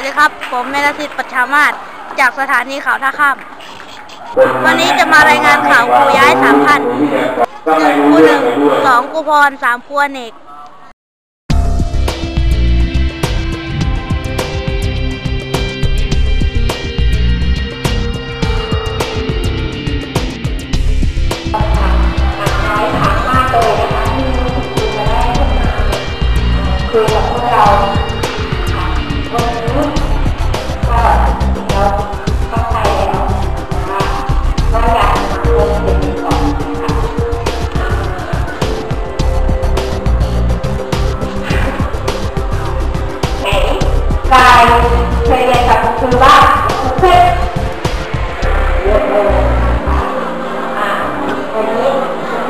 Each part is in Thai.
วัสดีครับ ผมเมธสิทธิ์ปัชามาศจากสถานีข่าวท่าข้าม วันนี้จะมารายงานข่าวครูย้ายสามพันหนึ่งครูหนึ่งสองครูพรสามครูอเนก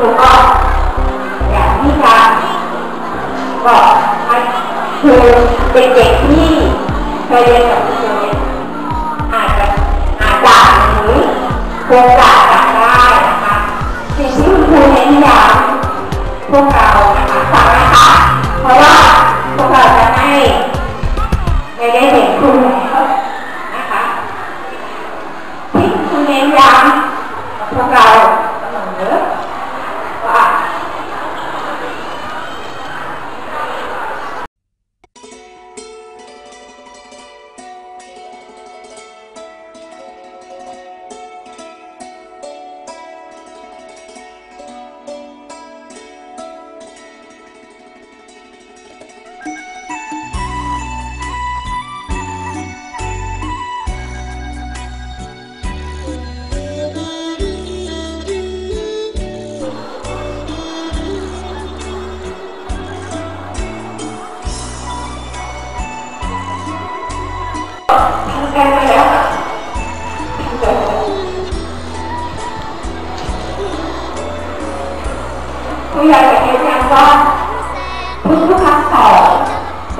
ถูกต้องอย่างที่จะก็ให้คือเด็กๆที่เคยเรียนกับคุณครูอาจจะอาจจะหรือโครงการจำได้นะคะสิ่งที่คุณครูเน้นย้ำโครงการ ทำกันมาแล้วค่ะคุณอยากจะเห็นยังว่าทุกทุกครั้งสอน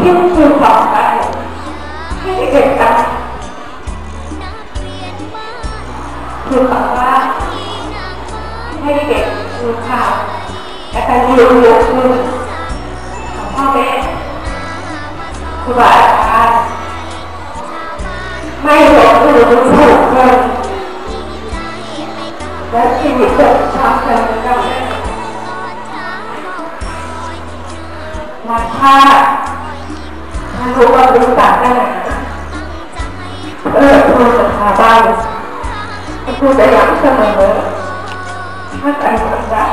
ที่คุณครูสอนไปให้เด็กๆจำคือบอกว่าให้เด็กๆดูข่าวและการเรียนรู้คุณของพ่อแม่ครูบาอาจารย์ ไม่หลงหรือถูกเลยและชีวิตจะทำกันกับมาถ้าถ้ารู้ว่ารู้จักได้เออครูจะพาบ้านครูจะย้ำเสมอถ้าใจมันได้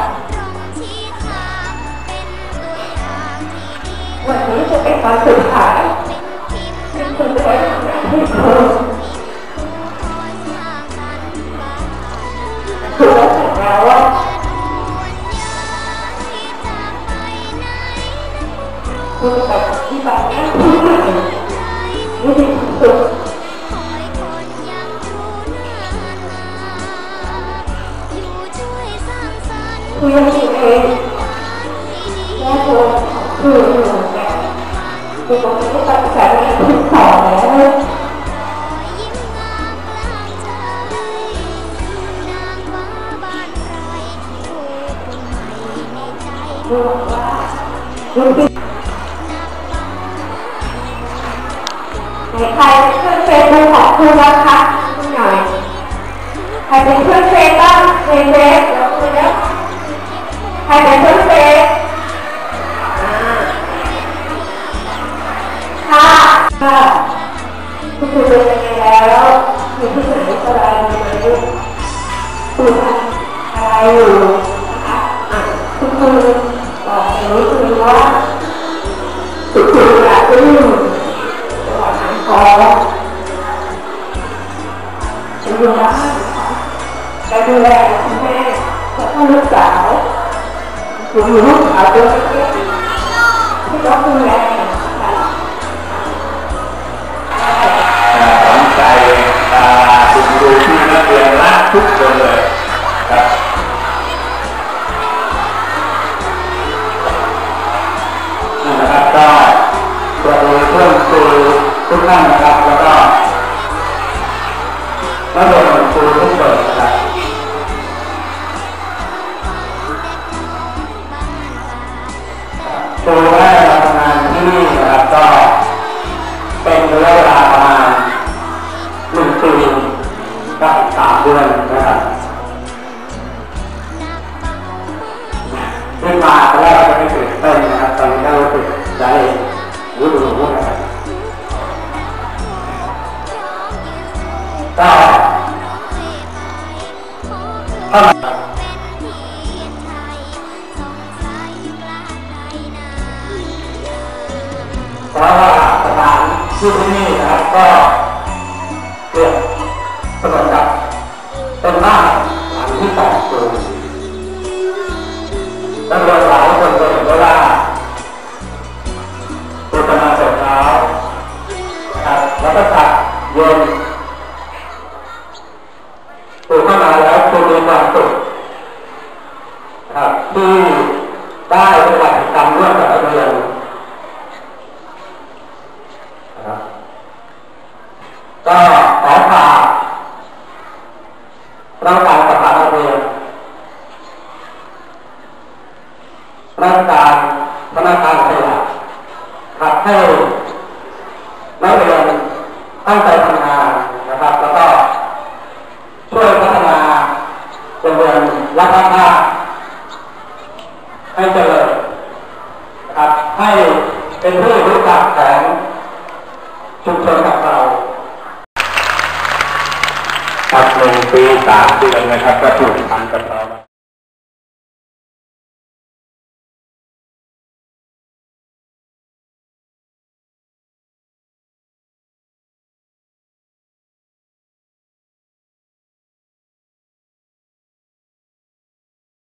วันนี้จะเป็นวันสุดท้ายที่คุณจะได้ทำงานให้ครูคือ คือยังอยู่เองแม่ตัวคืออยู่แบบคือตรงนี้ก็ตัดใจทุกสอแล้วคือว่า ใครเป็นเพื่อนเฟซบุ๊กของครูบ้างคะคุณหน่อย ใครเป็นเพื่อนเฟซบ้างในเฟซ อยู่บ้านไปดูแลคุณแม่และก็ลูกสาวอยู่ลูกสาวตัวเล็กๆที่ต้องดูแลสนใจอ่าคุณครูที่นักเรียนรักทุกคนเลยครับนะครับก็ประเพิ่มครูทุกท่านนะครับแล้วก็ นั เข้ามาราะว่าสถานที่ที่นี่นะครับก็ ความสุขนะครับที่ได้ปฏิบัติกรรมร่วมกับนักเรียนนะครับก็ขอฝากร่างกายกับนักเรียนร่างกายพนักงานขยะขับให้นักเรียนตั้งใจทำงานนะครับ แล้วก็ช่วยพัฒนาโรงเรียน รัฐภาให้เจริญนะครับให้เป็นผู้รู้จักของชุมชนกับเราครับหนึ่งปีสามเดือนนะครับก็ถูกทำกับเรา